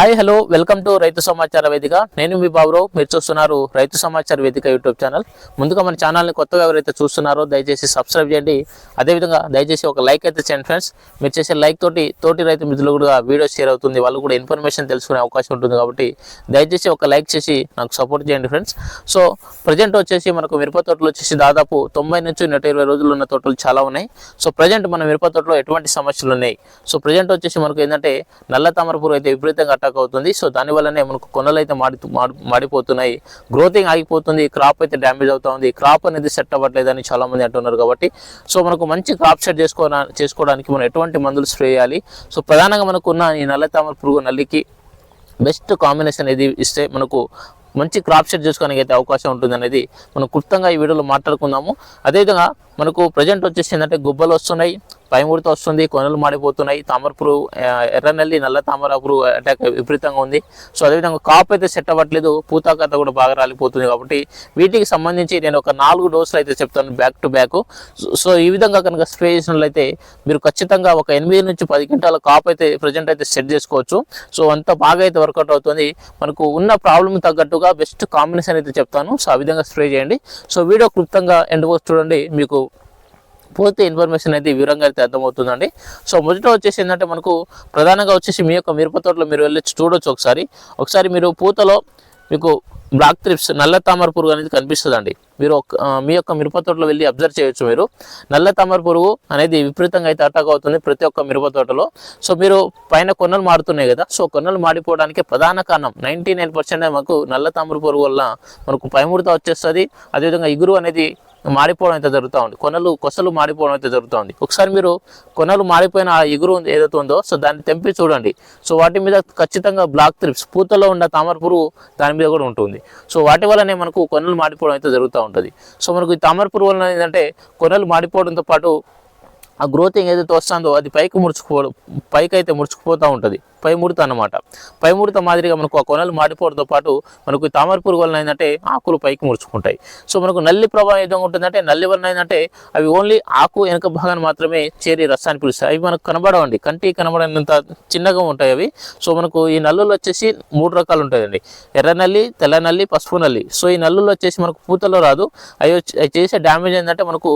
Hi hello welcome to రైతు సమాచార వేదిక. నేను మీ బాబురావు. మీరు చూస్తున్నారు రైతు సమాచార వేదిక యూట్యూబ్ ఛానల్. ముందుగా మన ఛానల్ని కొత్తగా ఎవరైతే చూస్తున్నారో దయచేసి సబ్స్క్రైబ్ చేయండి. అదేవిధంగా దయచేసి ఒక లైక్ అయితే చేయండి ఫ్రెండ్స్ మీరు చేసే లైక్ తోటి తోటి రైతు మిత్రులు కూడా వీడియో షేర్ అవుతుంది. వాళ్ళు కూడా ఇన్ఫర్మేషన్ తెలుసుకునే అవకాశం ఉంటుంది కాబట్టి దయచేసి ఒక లైక్ చేసి నాకు సపోర్ట్ చేయండి ఫ్రెండ్స్ సో ప్రజెంట్ వచ్చేసి మనకు మిరప తోటలు వచ్చేసి దాదాపు తొంభై నుంచి నూట ఇరవై రోజులు ఉన్న తోటలు చాలా ఉన్నాయి. సో ప్రజెంట్ మన మిరప తోటలో ఎటువంటి సమస్యలు ఉన్నాయి? సో ప్రజెంట్ వచ్చేసి మనకు ఏంటంటే నల్ల తామరపూర్ అయితే విపరీతంగా అటాక్ అవుతుంది. సో దానివల్లనే మనకు కొనలు అయితే మాడి మాడిపోతున్నాయి. గ్రోతింగ్ ఆగిపోతుంది. క్రాప్ అయితే డ్యామేజ్ అవుతా ఉంది. క్రాప్ అనేది సెట్ అవ్వట్లేదని అని చాలామంది అంటున్నారు కాబట్టి. సో మనకు మంచి క్రాప్ సెట్ చేసుకో చేసుకోవడానికి మనం ఎటువంటి మందులు స్ప్రే చేయాలి? సో ప్రధానంగా మనకున్న ఈ నల్ల తామర పురుగు నల్లికి బెస్ట్ కాంబినేషన్ ఇది ఇస్తే మనకు మంచి క్రాప్ సెట్ చేసుకోవడానికి అయితే అవకాశం ఉంటుంది అనేది మనం క్లుప్తంగా ఈ వీడియోలో మాట్లాడుకుందాము. అదేవిధంగా మనకు ప్రజెంట్ వచ్చేసి ఏంటంటే గుబ్బలు వస్తున్నాయి పైముడత వస్తుంది కొనలు మాడిపోతున్నాయి తామరపురు ఎర్రనల్లి నల్ల తామరపురు అటాక్ విపరీతంగా ఉంది. సో అదేవిధంగా కాపు అయితే సెట్ అవ్వట్లేదు పూతాకత కూడా బాగా రాలిపోతుంది కాబట్టి వీటికి సంబంధించి నేను ఒక నాలుగు డోసులు అయితే చెప్తాను బ్యాక్ టు బ్యాక్ సో ఈ విధంగా కనుక స్ప్రే చేసినట్లయితే మీరు ఖచ్చితంగా ఒక ఎనిమిది నుంచి పది గంటల కాపు అయితే ప్రజెంట్ అయితే సెట్ చేసుకోవచ్చు. సో అంత బాగా అయితే వర్కౌట్ అవుతుంది. మనకు ఉన్న ప్రాబ్లమ్ తగ్గట్టుగా బెస్ట్ కాంబినేషన్ అయితే చెప్తాను. సో ఆ విధంగా స్ప్రే చేయండి. సో వీడియో క్లుప్తంగా ఎండ్ చూడండి. మీకు పూర్తి ఇన్ఫర్మేషన్ అయితే వివరంగా అయితే అర్థమవుతుందండి. సో మొదట వచ్చేసి ఏంటంటే మనకు ప్రధానంగా వచ్చేసి మీ యొక్క మిరప తోటలో మీరు వెళ్ళి చూడొచ్చు ఒకసారి. ఒకసారి మీరు పూతలో మీకు బ్లాక్ త్రిప్స్ నల్ల తామర పురుగు అనేది కనిపిస్తుందండి. మీరు మీ యొక్క మిరప తోటలో వెళ్ళి అబ్జర్వ్ చేయొచ్చు మీరు. నల్ల తామర పురుగు అనేది విపరీతంగా అయితే అటాక్ అవుతుంది ప్రతి ఒక్క మిరప తోటలో. సో మీరు పైన కొన్నలు మారుతున్నాయి కదా సో కొన్నలు మాడిపోవడానికి ప్రధాన కారణం నైంటీ నైన్ పర్సెంట్ మనకు నల్ల తామర పురుగు వల్ల మనకు పైముడత వచ్చేస్తుంది. అదేవిధంగా ఇగురు అనేది మాడిపోవడం అయితే జరుగుతూ ఉంది. కొనలు కొసలు మాడిపోవడం అయితే జరుగుతూ ఉంది. ఒకసారి మీరు కొనలు మాడిపోయిన ఆ ఎగురు ఏదైతే ఉందో సో దాన్ని తెంపి చూడండి. సో వాటి మీద ఖచ్చితంగా బ్లాక్ త్రిప్స్ పూతలో ఉన్న తామర పురుగు దాని మీద కూడా ఉంటుంది. సో వాటి వల్లనే మనకు కొనలు మాడిపోవడం అయితే జరుగుతూ ఉంటుంది. సో మనకు ఈ తామర పురుగు వలన ఏంటంటే కొనలు మాడిపోవడంతో పాటు ఆ గ్రోతింగ్ ఏదైతే వస్తుందో అది పైకి ముడుచుకుపో పైకి అయితే ముడుచుకుపోతూ ఉంటుంది. పై ముడత అన్నమాట. పై ముడత మాదిరిగా మనకు ఆ కొనలు మాడిపోవడంతో పాటు మనకు ఈ తామర పురుగు వలన ఏంటంటే ఆకులు పైకి ముడుచుకుంటాయి. సో మనకు నల్లి ప్రభావం ఏదో ఉంటుందంటే నల్లి వలన ఏంటంటే అవి ఓన్లీ ఆకు వెనక భాగాన్ని మాత్రమే చేరి రసాన్ని పిలుస్తాయి. అవి మనకు కనబడవండి. కంటికి కనబడనంత చిన్నగా ఉంటాయి అవి. సో మనకు ఈ నల్లులు వచ్చేసి మూడు రకాలు ఉంటాయండి. ఎర్ర నల్లి తెల్ల నల్లి పసుపు నల్లి. సో ఈ నల్లులు వచ్చేసి మనకు పూతలో రాదు. అవి అవి చేసే డ్యామేజ్ ఏంటంటే మనకు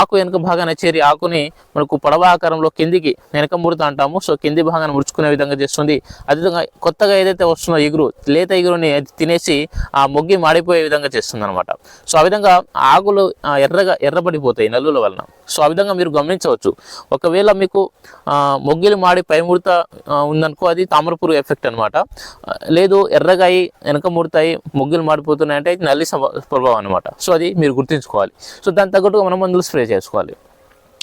ఆకు వెనుక భాగాన్ని చేరి ఆకుని మనకు పడవ ఆకారంలో కిందికి వెనక ముడత అంటాము. సో కింది భాగాన్ని ముడుచుకునే విధంగా చేస్తుంది. అదేవిధంగా కొత్తగా ఏదైతే వస్తుందో ఎగురు లేత ఎగురుని తినేసి ఆ మొగ్గి మాడిపోయే విధంగా చేస్తుంది అనమాట సో ఆ విధంగా ఆకులు ఆ, ఎర్రగా ఎర్రబడిపోతాయి నల్లుల వలన. సో ఆ విధంగా మీరు గమనించవచ్చు. ఒకవేళ మీకు మొగ్గిలు మాడి పై ముడత ఉందనుకో అది తామరపురు ఎఫెక్ట్ అనమాట లేదు ఎర్రగాయి వెనక ముడతాయి మొగ్గులు మాడిపోతున్నాయి అంటే ఇది నల్లి స్వభా- ప్రభావం అనమాట సో అది మీరు గుర్తుంచుకోవాలి. సో దాని తగ్గట్టుగా మనం మందులు స్ప్రే చేసుకోవాలి.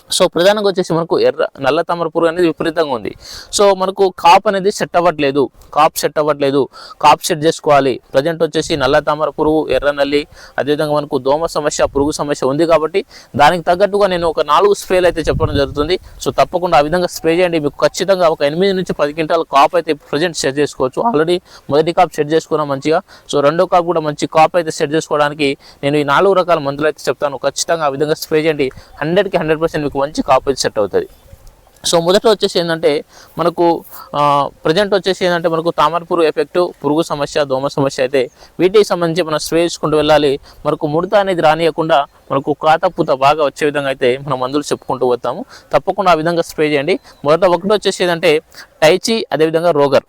సో ప్రధానంగా వచ్చేసి మనకు ఎర్ర నల్ల తామర పురుగు అనేది విపరీతంగా ఉంది. సో మనకు కాప్ అనేది సెట్ అవ్వట్లేదు. కాప్ సెట్ అవ్వట్లేదు. కాప్ సెట్ చేసుకోవాలి. ప్రజెంట్ వచ్చేసి నల్ల తామర పురుగు ఎర్ర నల్లి అదేవిధంగా మనకు దోమ సమస్య పురుగు సమస్య ఉంది కాబట్టి దానికి తగ్గట్టుగా నేను ఒక నాలుగు స్ప్రేలు అయితే చెప్పడం జరుగుతుంది. సో తప్పకుండా ఆ విధంగా స్ప్రే చేయండి. మీకు ఖచ్చితంగా ఒక ఎనిమిది నుంచి పది క్వింటాల కాప్ అయితే ప్రజెంట్ సెట్ చేసుకోవచ్చు. ఆల్రెడీ మొదటి కాప్ సెట్ చేసుకున్నాం మంచిగా. సో రెండో కాప్ కూడా మంచి కాప్ అయితే సెట్ చేసుకోవడానికి నేను ఈ నాలుగు రకాల మందులు అయితే చెప్తాను. ఖచ్చితంగా ఆ విధంగా స్ప్రే చేయండి. హండ్రెడ్కి హండ్రెడ్ పర్సెంట్ మనకు మంచి కాప్ సెట్ అవుతుంది సో మొదట వచ్చేసి ఏంటంటే మనకు ప్రజెంట్ వచ్చేసి ఏంటంటే మనకు తామరపురు ఎఫెక్ట్ పురుగు సమస్య దోమ సమస్య అయితే వీటికి సంబంధించి మనం స్ప్రే చేసుకుంటూ వెళ్ళాలి. మనకు ముడత అనేది రానియకుండా మనకు కాత పూత బాగా వచ్చే విధంగా అయితే మనం మందులు చెప్పుకుంటూ పోతాము. తప్పకుండా ఆ విధంగా స్ప్రే చేయండి. మొదట ఒకటి వచ్చేసి ఏంటంటే టైచి అదేవిధంగా రోగర్.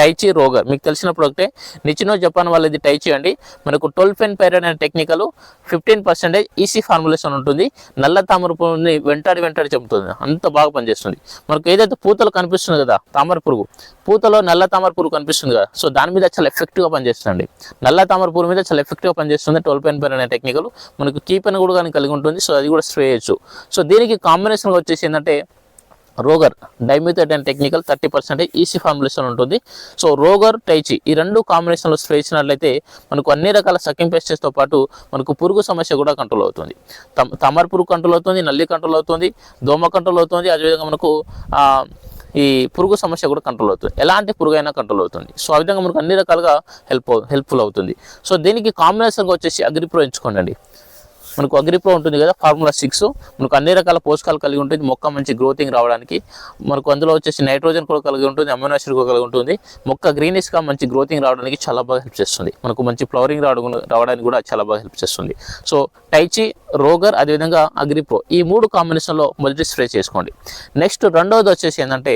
టైచి రోగర్ మీకు తెలిసిన ప్రోడక్టే నిచినో జపాన్ వాళ్ళది టైచి అండి. మనకు టోల్ఫెన్ పైరన్ అనే technical fifteen percentage EC formulation ఉంటుంది. నల్ల తామర పురుగుని వెంటాడి వెంటాడి చెబుతుంది అంత బాగా పనిచేస్తుంది. మనకు ఏదైతే పూతలు కనిపిస్తుంది కదా తామర పురుగు పూతలో నల్ల తామర పురుగు కనిపిస్తుంది కదా సో దాని మీద చాలా ఎఫెక్టివ్గా పనిచేస్తుంది నల్ల తామర పురుగు మీద చాలా ఎఫెక్టివ్గా పనిచేస్తుంది టోల్ఫెన్ పెన్ పైర్ అనే టెక్నికల్ మనకు కీపెన్ కూడా కానీ కలిగి ఉంటుంది సో అది కూడా స్ప్రే చేయొచ్చు. సో దీనికి కాంబినేషన్గా వచ్చేసి ఏంటంటే Rogor dimethoate and technical thirty percentage EC formulation ఉంటుంది. సో రోగర్ టైచి ఈ రెండు కాంబినేషన్లో స్ప్రే చేసినట్లయితే మనకు అన్ని రకాల సకింగ్ పెస్టెస్తో పాటు మనకు పురుగు సమస్య కూడా కంట్రోల్ అవుతుంది. తమ తమర పురుగు కంట్రోల్ అవుతుంది నల్లి కంట్రోల్ అవుతుంది దోమ కంట్రోల్ అవుతుంది అదేవిధంగా మనకు ఈ పురుగు సమస్య కూడా కంట్రోల్ అవుతుంది. ఎలాంటి పురుగు అయినా కంట్రోల్ అవుతుంది. సో ఆ విధంగా మనకు అన్ని రకాలుగా హెల్ప్ హెల్ప్ఫుల్ అవుతుంది. సో దీనికి కాంబినేషన్గా వచ్చేసి అగ్రిప్రో ఎంచుకోండి మనకు అగ్రిప్రో ఉంటుంది కదా ఫార్ములా సిక్స్. మనకు అన్ని రకాల పోషకాలు కలిగి ఉంటుంది మొక్క మంచి గ్రోతింగ్ రావడానికి. మనకు అందులో వచ్చేసి నైట్రోజన్ కూడా కలిగి ఉంటుంది అమినో యాసిడ్ కూడా కలిగి ఉంటుంది. మొక్క గ్రీనిష్గా మంచి గ్రోతింగ్ రావడానికి చాలా బాగా హెల్ప్ చేస్తుంది. మనకు మంచి ఫ్లవరింగ్ రావడం రావడానికి కూడా చాలా బాగా హెల్ప్ చేస్తుంది. సో టైచి రోగర్ అదేవిధంగా అగ్రిప్రో ఈ మూడు కాంబినేషన్లో మొదటి స్ప్రే చేసుకోండి. నెక్స్ట్ రెండవది వచ్చేసి ఏంటంటే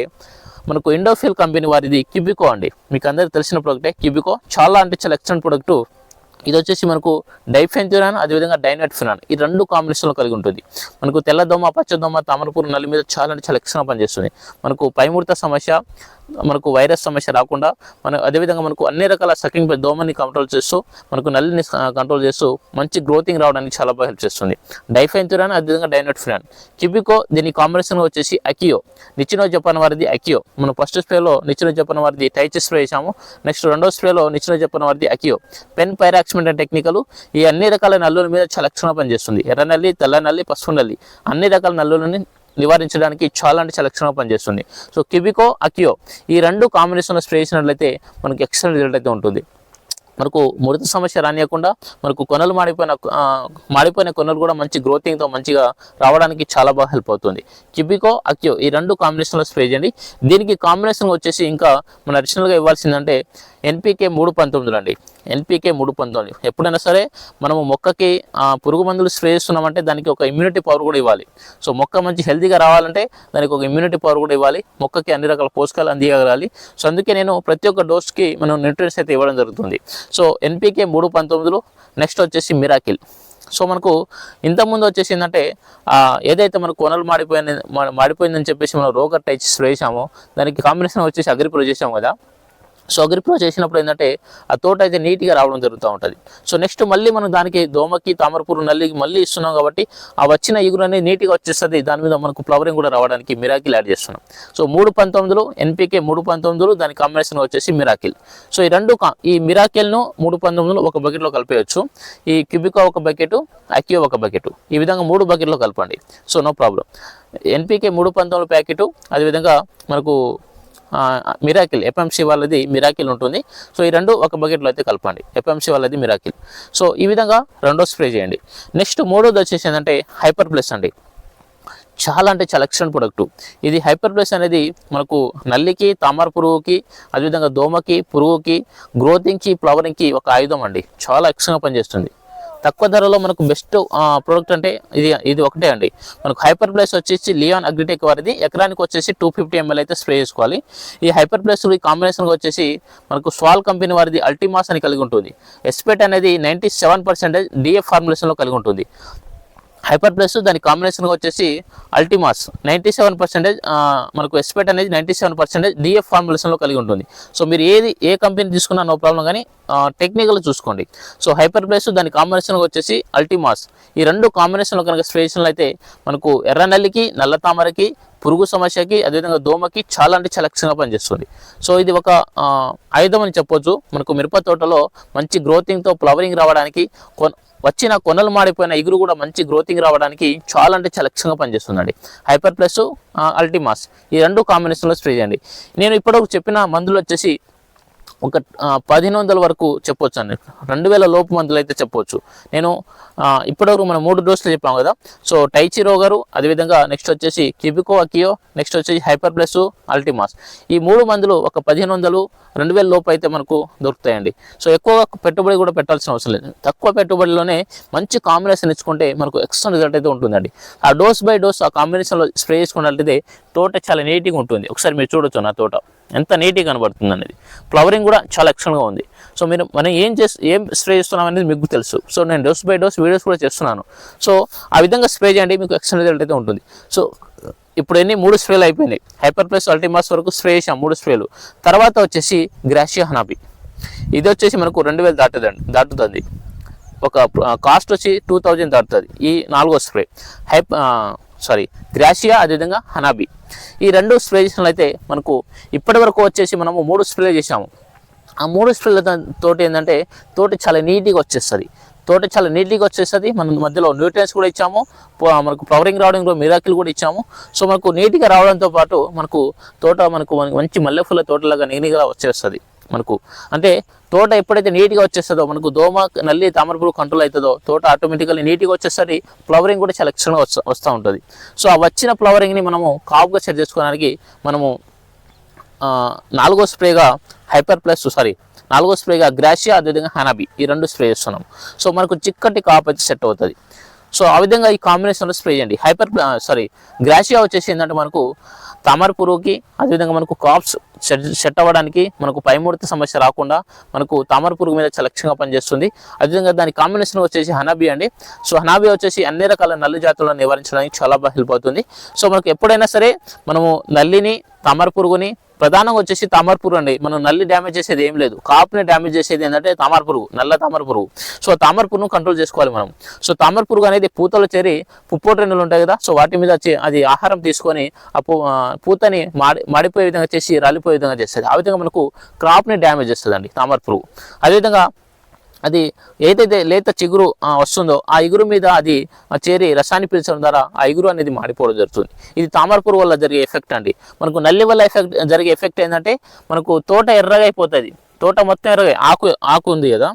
మనకు ఇండోఫిల్ కంపెనీ వారిది కిబికో అండి. మీకు అందరికి తెలిసిన ప్రోడక్టే కిబికో చాలా అంటే చాలా ఎక్సలెంట్ ప్రోడక్ట్ ఇది వచ్చేసి మనకు డైఫెన్థ్యూరాన్ అదేవిధంగా డైనట్ఫినాన్. ఈ రెండు కాంబినేషన్లు కలిగి ఉంటుంది. మనకు తెల్లదోమ పచ్చదోమ తామరపూర్ నల్లి మీద చాలా అంటే చాలా ఎక్స్ట్రా పనిచేస్తుంది. మనకు పైముడత సమస్య మనకు వైరస్ సమస్య రాకుండా మన అదేవిధంగా మనకు అన్ని రకాల సకింగ్ దోమని కంట్రోల్ చేస్తూ మనకు నల్లిని కంట్రోల్ చేస్తూ మంచి గ్రోతింగ్ రావడానికి చాలా బాగా హెల్ప్ చేస్తుంది. డైఫెన్థ్యూరాన్ అదేవిధంగా డైనట్ఫినాన్. కిబికో దీని కాంబినేషన్ వచ్చేసి అకియో. నిచ్చినో జపాన్ వారిది అకియో. మనం ఫస్ట్ స్ప్రేలో నిచ్చినో జపాన్ వారిది టైచ్ స్ప్రే చేసాము నెక్స్ట్ రెండో స్ప్రేలో నిచ్చినో జపాన్ వారిది అకియో. పెన్ పైరాక్స్ పైరాక్స్మెంట్ అండ్ టెక్నికల్ ఈ అన్ని రకాల నల్లుల మీద చాలా లక్షణంగా పనిచేస్తుంది ఎర్ర నల్లి తెల్ల నల్లి పసుపు నల్లి అన్ని రకాల నల్లులని నివారించడానికి చాలా అంటే చాలా లక్షణంగా పనిచేస్తుంది సో కిబికో అకియో ఈ రెండు కాంబినేషన్లో స్ప్రే చేసినట్లయితే మనకి ఎక్సలెంట్ రిజల్ట్ అయితే ఉంటుంది. మనకు ముడత సమస్య రానియకుండా మనకు కొనలు మాడిపోయిన మాడిపోయిన కొనలు కూడా మంచి గ్రోతింగ్తో మంచిగా రావడానికి చాలా బాగా హెల్ప్ అవుతుంది. కిబికో అక్యో ఈ రెండు కాంబినేషన్లో స్ప్రే చేయండి. దీనికి కాంబినేషన్ వచ్చేసి ఇంకా మన అడిషనల్గా ఇవ్వాల్సిందంటే ఎన్పికే మూడు పంతొమ్మిదిలో అండి ఎన్పికే మూడు పంతొమ్మిది. ఎప్పుడైనా సరే మనము మొక్కకి పురుగు మందులు స్ప్రే చేస్తున్నామంటే దానికి ఒక ఇమ్యూనిటీ పవర్ కూడా ఇవ్వాలి. సో మొక్క మంచి హెల్తీగా రావాలంటే దానికి ఒక ఇమ్యూనిటీ పవర్ కూడా ఇవ్వాలి. మొక్కకి అన్ని రకాల పోషకాలు అందియగలాలి సో అందుకే నేను ప్రతి ఒక్క డోస్కి మనం న్యూట్రియన్స్ అయితే ఇవ్వడం జరుగుతుంది. సో ఎన్పికే మూడు పంతొమ్మిదిలో నెక్స్ట్ వచ్చేసి మిరాకిల్ సో మనకు ఇంతకుముందు వచ్చేసి ఏంటంటే ఏదైతే మనకు కొనలు మాడిపోయింది మాడిపోయిందని చెప్పేసి మనం రోగర్ టైచ్ స్ప్రే చేసామో దానికి కాంబినేషన్ వచ్చేసి అగ్రిప్రో చేసాం కదా. సో అగ్రిప్రో చేసినప్పుడు ఏంటంటే ఆ తోట అయితే నీట్గా రావడం జరుగుతూ ఉంటుంది. సో నెక్స్ట్ మళ్ళీ మనం దానికి దోమకి తామరపూరు నల్లికి మళ్ళీ ఇస్తున్నాం కాబట్టి ఆ వచ్చిన ఇగురు అనేది నీట్గా వచ్చేస్తుంది. దాని మీద మనకు ఫ్లవరింగ్ కూడా రావడానికి మిరాకిల్ యాడ్ చేస్తున్నాం. సో మూడు పంతొమ్మిదిలో ఎన్పీకే మూడు పంతొమ్మిదిలో దాని కాంబినేషన్ వచ్చేసి మిరాకిల్. సో ఈ రెండు ఈ మిరాకిల్ను మూడు పంతొమ్మిదిలో ఒక బకెట్లో కలిపేయచ్చు. ఈ క్యూబికా ఒక బకెట్ అక్యో ఒక బకెట్. ఈ విధంగా మూడు బకెట్లో కలపండి. So no problem. ఎన్పీకే మూడు పంతొమ్మిది ప్యాకెట్ అదేవిధంగా మనకు మిరాకిల్ ఎఫ్ఎంసి వాళ్ళది మిరాకిల్ ఉంటుంది. సో ఈ రెండు ఒక బకెట్లో అయితే కలపండి. ఎఫ్ఎంసి వాళ్ళది మిరాకిల్ సో ఈ విధంగా రెండో స్ప్రే చేయండి. నెక్స్ట్ మూడోది వచ్చేసి ఏంటంటే హైపర్ ప్లస్ అండి. చాలా అంటే చాలా ఎక్సలెంట్ ప్రొడక్ట్ ఇది హైపర్ ప్లస్ అనేది మనకు నల్లికి తామర పురుగుకి అదేవిధంగా దోమకి పురుగుకి గ్రోతింగ్కి ఫ్లవరింగ్కి ఒక ఆయుధం అండి. చాలా ఎక్సలెంట్గా పనిచేస్తుంది. తక్కువ ధరలో మనకు బెస్ట్ ప్రోడక్ట్ అంటే ఇది ఇది ఒకటే అండి. మనకు హైపర్ ప్లస్ వచ్చేసి లియాన్ అగ్రిటెక్ వారిది. ఎకరానికి వచ్చేసి టూ ఫిఫ్టీ ఎంఎల్ అయితే స్ప్రే చేసుకోవాలి. ఈ హైపర్ ప్లస్ ఈ కాంబినేషన్గా వచ్చేసి మనకు స్వాల్ కంపెనీ వారిది అల్టిమాస్ అని కలిగి ఉంటుంది. ఎస్పెట్ అనేది నైంటీ సెవెన్ పర్సెంటేజ్ డిఎఫ్ ఫార్ములేషన్లో కలిగి ఉంటుంది. హైపర్ ప్లస్ దాని కాంబినేషన్గా వచ్చేసి అల్టిమాస్ నైంటీ సెవెన్ పర్సెంటేజ్ మనకు ఎస్పెట్ అనేది నైంటీ సెవెన్ పర్సెంటేజ్ డిఎఫ్ ఫార్ములేషన్లో కలిగి ఉంటుంది. సో మీరు ఏది ఏ కంపెనీ తీసుకున్నా నో ప్రాబ్లం కానీ టెక్నికల్ చూసుకోండి. సో హైపర్ ప్లస్ దాని కాంబినేషన్గా వచ్చేసి అల్టిమాస్ ఈ రెండు కాంబినేషన్లో కనుక స్పేషన్లు అయితే మనకు ఎర్ర నల్లికి నల్ల తామరకి పురుగు సమస్యకి అదేవిధంగా దోమకి చాలా అంటే చాలా లక్షణంగా పనిచేస్తుంది. సో ఇది ఒక ఆయుధం అని చెప్పొచ్చు. మనకు మిరప తోటలో మంచి గ్రోతింగ్తో ఫ్లవరింగ్ రావడానికి వచ్చిన కొనలు మాడిపోయిన ఇగురు కూడా మంచి గ్రోతింగ్ రావడానికి చాలా అంటే చాలా లక్ష్యంగా పనిచేస్తుందండి. హైపర్ ప్లస్ అల్టిమాస్ ఈ రెండు కాంబినేషన్లో స్ప్రే చేయండి. నేను ఇప్పుడు చెప్పిన మందులు వచ్చేసి ఒక పదిహేను వందల వరకు చెప్పొచ్చు అండి రెండు వేల లోపు మందులు అయితే చెప్పొచ్చు. నేను ఇప్పటివరకు మనం మూడు డోసులు చెప్పాం కదా. సో టైచిరో గారు అదేవిధంగా నెక్స్ట్ వచ్చేసి కిబికో అకియో నెక్స్ట్ వచ్చేసి హైపర్ ప్లస్ అల్టిమాస్. ఈ మూడు మందులు ఒక పదిహేను వందలు రెండు వేల లోపు అయితే మనకు దొరుకుతాయండి. సో ఎక్కువ పెట్టుబడి కూడా పెట్టాల్సిన అవసరం లేదు. తక్కువ పెట్టుబడిలోనే మంచి కాంబినేషన్ ఇచ్చుకుంటే మనకు ఎక్స్ట్రా రిజల్ట్ అయితే ఉంటుందండి. ఆ డోస్ బై డోస్ ఆ కాంబినేషన్లో స్ప్రే చేసుకున్నట్లయితే తోట చాలా నీట్గా ఉంటుంది. ఒకసారి మీరు చూడొచ్చు నా తోట. ఎంత నీట్గా కనబడుతుంది అనేది ఫ్లవరింగ్ కూడా చాలా ఎక్సలెంట్గా ఉంది. సో మీరు మనం ఏం చేసి ఏం స్ప్రే చేస్తున్నాం అనేది మీకు తెలుసు. సో నేను డోస్ బై డోస్ వీడియోస్ కూడా చేస్తున్నాను. సో ఆ విధంగా స్ప్రే చేయండి మీకు ఎక్సలెంట్ రిజల్ట్ అయితే ఉంటుంది. సో ఇప్పుడు ఎన్ని? మూడు స్ప్రేలు అయిపోయినాయి. హైపర్ ప్లస్ అల్టిమాస్ వరకు స్ప్రే చేసాం మూడు స్ప్రేలు. తర్వాత వచ్చేసి గ్రాషియా హనాబి. ఇది వచ్చేసి మనకు రెండు వేలు దాటుదండి దాటుతుంది. ఒక కాస్ట్ వచ్చి టూ థౌజండ్ దాటుతుంది. ఈ నాలుగో స్ప్రే. హైప్ సారీ గ్రాషియా అదేవిధంగా హనాబి. ఈ రెండు స్ప్రే చేసినట్లయితే మనకు ఇప్పటి వరకు వచ్చేసి మనము మూడు స్ప్రే చేసాము ఆ మూడు స్ప్రేల తోటి ఏంటంటే తోటి చాలా నీట్గా వచ్చేస్తుంది. తోట చాలా నీట్గా వచ్చేస్తుంది. మనం మధ్యలో న్యూట్రియన్స్ కూడా ఇచ్చాము. మనకు ఫ్లవరింగ్ రావడం కూడా మిరాకిల్ కూడా ఇచ్చాము. సో మనకు నీట్గా రావడంతో పాటు మనకు తోట మనకు మంచి మల్లెపూల తోటలాగా నీనిగా వచ్చేస్తుంది. మనకు. అంటే తోట ఎప్పుడైతే నీట్గా వచ్చేస్తుందో మనకు దోమ నల్లి తామర కంట్రోల్ అవుతుందో తోట ఆటోమేటికల్లీ నీట్గా వచ్చేసరికి ఫ్లవరింగ్ కూడా చాలా ఎక్స్ట్రాగా వస్తూ వస్తూ ఉంటుంది. సో ఆ వచ్చిన ఫ్లవరింగ్ని మనము కాపుగా సెట్ చేసుకోవడానికి మనము నాలుగో స్ప్రేగా హైపర్ ప్లస్ సారీ నాలుగో స్ప్రేగా గ్రాషియా అదేవిధంగా హనాబి ఈ రెండు స్ప్రే చేస్తున్నాం. సో మనకు చిక్కటి కాపు అయితే సెట్ అవుతుంది. సో ఆ విధంగా ఈ కాంబినేషన్లో స్ప్రే చేయండి. హైపర్ సారీ గ్రాషియా వచ్చేసి ఏంటంటే మనకు తామర పురుగుకి అదేవిధంగా మనకు క్రాప్స్ సెట్ సెట్ అవ్వడానికి మనకు పైముడత సమస్య రాకుండా మనకు తామర పురుగు మీద చాలా లక్ష్యంగా పనిచేస్తుంది. అదేవిధంగా దాని కాంబినేషన్ వచ్చేసి హనాబీ అండి. సో హనాబీ వచ్చేసి అన్ని రకాల నల్లి జాతులను నివారించడానికి చాలా బాగా హెల్ప్ అవుతుంది. సో మనకు ఎప్పుడైనా సరే మనము నల్లిని తామర పురుగుని ప్రధానంగా వచ్చేసి తామర పురుగు అండి. మనం నల్లి డ్యామేజ్ చేసేది ఏం లేదు. కాపుని డ్యామేజ్ చేసేది ఏంటంటే తామర పురుగు నల్ల తామర పురుగు. సో తామర పురుగును కంట్రోల్ చేసుకోవాలి మనం. సో తామర పురుగు అనేది పూతలో చేరి పుప్పోట్రెండులు ఉంటాయి కదా సో వాటి మీద అది ఆహారం తీసుకొని ఆ పూ ఆ పూతని మాడి మాడిపోయే విధంగా చేసి రాలిపోయే విధంగా చేస్తుంది. ఆ విధంగా మనకు క్రాప్ని డ్యామేజ్ చేస్తుందండి తామర పురుగు. అదేవిధంగా అది ఏదైతే లేత చిగురు వస్తుందో ఆ ఇగురు మీద అది ఆ, చేరి రసాన్ని పీల్చడం ద్వారా ఆ ఇగురు అనేది మాడిపోవడం జరుగుతుంది. ఇది తామర పురుగు వల్ల జరిగే ఎఫెక్ట్ అండి. మనకు నల్లి వల్ల ఎఫెక్ట్ జరిగే ఎఫెక్ట్ ఏంటంటే మనకు తోట ఎర్రగా అయిపోతుంది. తోట మొత్తం ఎర్రగా ఆకు ఆకు ఉంది కదా.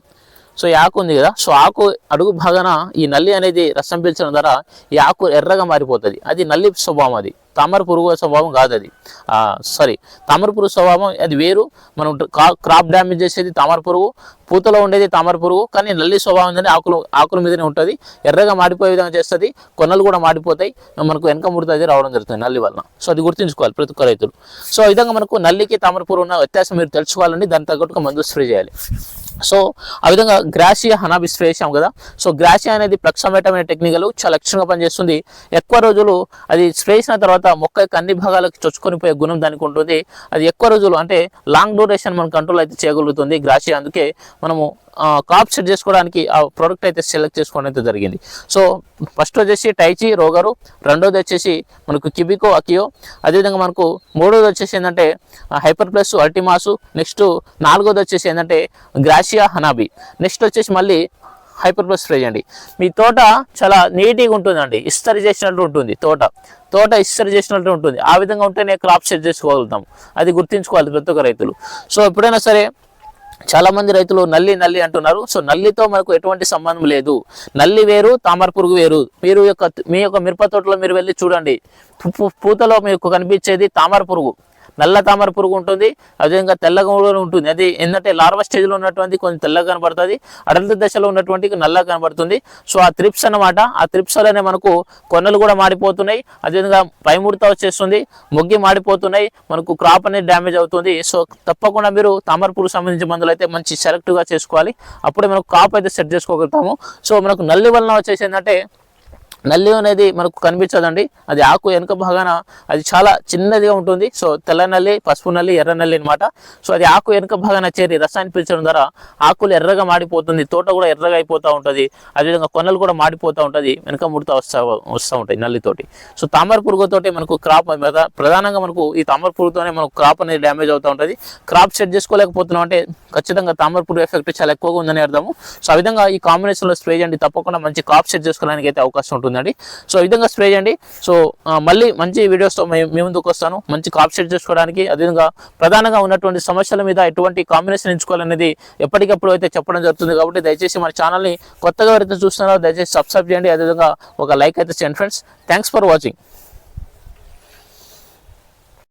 సో ఈ ఆకు ఉంది కదా సో ఆకు అడుగు భాగాన ఈ నల్లి అనేది రసం పీల్చడం ద్వారా ఈ ఆకు ఎర్రగా మారిపోతుంది. అది నల్లి స్వభావం అది. తామర పురుగు స్వభావం కాదు అది. సారీ తామర పురుగు స్వభావం అది వేరు. మనం క్రాప్ డ్యామేజ్ చేసేది తామర పురుగు పూతలో ఉండేది తామర పురుగు కానీ నల్లి స్వభావం ఏంటంటే ఆకులు ఆకుల మీదనే ఉంటుంది. ఎర్రగా మాడిపోయే విధంగా చేస్తుంది కొనలు కూడా మాడిపోతాయి మనకు వెనక ముడత రావడం జరుగుతుంది నల్లి వలన. సో అది గుర్తుంచుకోవాలి ప్రతి ఒక్క రైతులు. సో ఈ విధంగా మనకు నల్లికి తామర పురుగు ఉన్న వ్యత్యాసం మీరు తెలుసుకోవాలండి దాని తగ్గట్టుగా మందు స్ప్రే చేయాలి. సో ఆ విధంగా గ్రాసియా హనాబి స్ప్రే చేసాం కదా. సో గ్రాసియా అనేది ప్లక్సమేటం అనే టెక్నికల్ చాలా లక్షణంగా పనిచేస్తుంది. ఎక్కువ రోజులు అది స్ప్రే చేసిన తర్వాత మొక్క యొక్క అన్ని భాగాలకు చొచ్చుకొని పోయే గుణం దానికి ఉంటుంది. అది ఎక్కువ రోజులు అంటే లాంగ్ డ్యూరేషన్ మనం కంట్రోల్ అయితే చేయగలుగుతుంది గ్రాసియా. అందుకే మనము కాప్ సెట్ చేసుకోవడానికి ఆ ప్రోడక్ట్ అయితే సెలెక్ట్ చేసుకోవడం అయితే జరిగింది. సో ఫస్ట్ వచ్చేసి టైచి రోగరు రెండోది వచ్చేసి మనకు కిబికో అకియో అదేవిధంగా మనకు మూడోది వచ్చేసి ఏంటంటే హైపర్ ప్లస్ అల్టిమాసు నెక్స్ట్ నాలుగోది వచ్చేసి ఏంటంటే గ్రాషియా హనాబి నెక్స్ట్ వచ్చేసి మళ్ళీ హైపర్ ప్లస్ స్ప్రే చేయండి మీ తోట చాలా నీట్గా ఉంటుందండి ఇస్తరి చేసినట్టు ఉంటుంది తోట. తోట ఇస్తరి చేసినట్టు ఉంటుంది. ఆ విధంగా ఉంటేనే క్రాప్ సెట్ చేసుకోగలుగుతాం. అది గుర్తుంచుకోవాలి ప్రతి ఒక్క రైతులు. సో ఎప్పుడైనా సరే చాలా మంది రైతులు నల్లి నల్లి అంటున్నారు. సో నల్లితో మనకు ఎటువంటి సంబంధం లేదు. నల్లి వేరు తామర పురుగు వేరు. మీరు యొక్క మీ యొక్క మిరప తోటలో మీరు వెళ్ళి చూడండి. పూతలో మీకు కనిపించేది తామర పురుగు. నల్ల తామర పురుగు ఉంటుంది అదేవిధంగా తెల్లగా కూడా ఉంటుంది. అది ఏంటంటే లార్వా స్టేజ్లో ఉన్నటువంటి కొంచెం తెల్లగా కనబడుతుంది అడల్ట్ దశలో ఉన్నటువంటి నల్లగా కనబడుతుంది. సో ఆ త్రిప్స్ అన్నమాట ఆ త్రిప్స్ మనకు కొన్నలు కూడా మాడిపోతున్నాయి అదేవిధంగా పైముడత వచ్చేస్తుంది మొగ్గి మాడిపోతున్నాయి మనకు క్రాప్ అనేది డ్యామేజ్ అవుతుంది. సో తప్పకుండా మీరు తామర పురుగు సంబంధించిన మందులు అయితే మంచి సెలెక్ట్గా చేసుకోవాలి. అప్పుడే మనకు కాప్ అయితే సెట్ చేసుకోగలుగుతాము. సో మనకు నల్లి వలన వచ్చేసి ఏంటంటే నల్లి అనేది మనకు కనిపించదండి. అది ఆకు వెనుక భాగాన అది చాలా చిన్నదిగా ఉంటుంది. సో తెల్ల నల్లి పసుపు నల్లి ఎర్ర నల్లి అనమాట సో అది ఆకు వెనుక భాగాన చేరి రసాయన పీల్చడం ద్వారా ఆకులు ఎర్రగా మాడిపోతుంది. తోట కూడా ఎర్రగా అయిపోతూ ఉంటుంది. అదేవిధంగా కొనలు కూడా మాడిపోతూ ఉంటుంది. వెనుక ముడత వస్తూ వస్తూ ఉంటాయి నల్లితోటి సో తామర పురుగుతోటి మనకు క్రాప్ ప్రధానంగా మనకు ఈ తామర పురుగుతోనే మనకు క్రాప్ అనేది డ్యామేజ్ అవుతూ ఉంటుంది. క్రాప్ సెట్ చేసుకోలేకపోతున్నాం అంటే ఖచ్చితంగా తామర పురుగు ఎఫెక్ట్ చాలా ఎక్కువగా ఉందని అర్థము. సో ఆ విధంగా ఈ కాంబినేషన్లో స్ప్రే చేయండి. తప్పకుండా మంచి క్రాప్ సెట్ చేసుకోవడానికి అయితే అవకాశం ఉంటుంది. ఉంటుందండి సో ఈ విధంగా స్ప్రే చేయండి. సో మళ్ళీ మంచి వీడియోస్తో మేము మీ ముందుకు వస్తాను. మంచి క్రాప్ సెట్ చేసుకోవడానికి అదేవిధంగా ప్రధానంగా ఉన్నటువంటి సమస్యల మీద ఎటువంటి కాంబినేషన్ ఎంచుకోవాలనేది ఎప్పటికప్పుడు అయితే చెప్పడం జరుగుతుంది కాబట్టి దయచేసి మన ఛానల్ని కొత్తగా ఎవరైతే చూస్తున్నారో దయచేసి సబ్స్క్రైబ్ చేయండి. అదేవిధంగా ఒక లైక్ అయితే చేయండి ఫ్రెండ్స్. Thanks for watching.